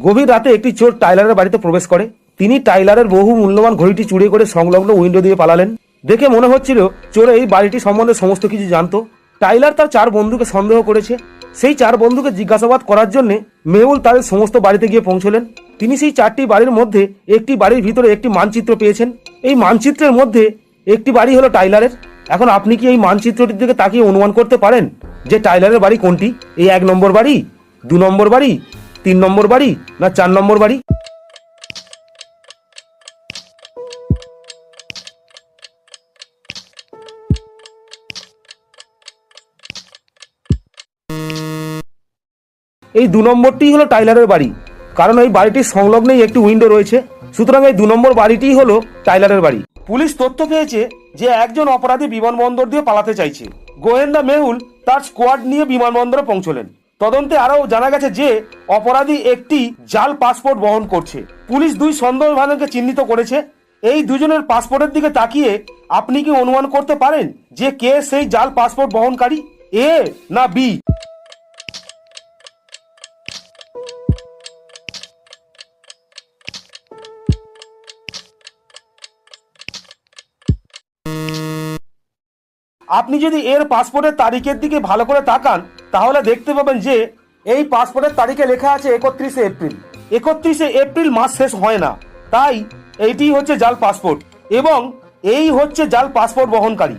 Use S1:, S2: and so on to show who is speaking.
S1: গভীর রাতে একটি চোর টাইলারের বাড়িতে প্রবেশ করে। তিনি টাইলারের বহু মূল্যবান ঘড়িটি চুরি করে সংলগ্ন উইন্ডো দিয়ে পালালেন। দেখে মনে হচ্ছিল চোর এই বাড়িটি সম্বন্ধে সমস্ত কিছু জানতো। টাইলার তার চার বন্ধুকে সন্দেহ করেছে। সেই চার বন্ধুকে জিজ্ঞাসাবাদ করার জন্য মেহুল তাদের সমস্ত বাড়িতে গিয়ে পৌঁছলেন। তিনি সেই চারটি বাড়ির মধ্যে একটি বাড়ির ভিতরে একটি মানচিত্র পেয়েছেন। এই মানচিত্রের মধ্যে একটি বাড়ি হলো টাইলারের। এখন আপনি কি এই মানচিত্রটির দিকে তাকিয়ে অনুমান করতে পারেন যে টাইলারের বাড়ি কোনটি? এই এক নম্বর বাড়ি? দু নম্বর বাড়ি? তিন নম্বর বাড়ি না চার নম্বর বাড়ি? এই দু নম্বরটি হলো টাইলারের বাড়ি। কারণ এই বাড়িটির সংলগ্নেই একটি উইন্ডো রয়েছে। সুতরাং এই দু নম্বর বাড়িটি হলো টাইলারের বাড়ি। পুলিশ তথ্য পেয়েছে যে একজন অপরাধী বিমানবন্দর দিয়ে পালাতে চাইছে। গোয়েন্দা মেহুল তার স্কোয়াড নিয়ে বিমানবন্দরে পৌঁছলেন। তদন্তে আরও জানা গেছে যে অপরাধী একটি জাল পাসপোর্ট বহন করছে। পুলিশ দুই সন্দেহভাজনকে চিহ্নিত করেছে। এই দুজনের পাসপোর্টের দিকে তাকিয়ে আপনি কি অনুমান করতে পারেন যে কে সেই জাল পাসপোর্ট বহনকারী? এ না বি? আপনি যদি এর পাসপোর্টের তারিখের দিকে ভালো করে তাকান তাহলে দেখতে পাবেন যে এই পাসপোর্টের তারিখে লেখা আছে একত্রিশে এপ্রিল। একত্রিশে এপ্রিল মাস শেষ হয় না। তাই এইটি হচ্ছে জাল পাসপোর্ট এবং এই হচ্ছে জাল পাসপোর্ট বহনকারী।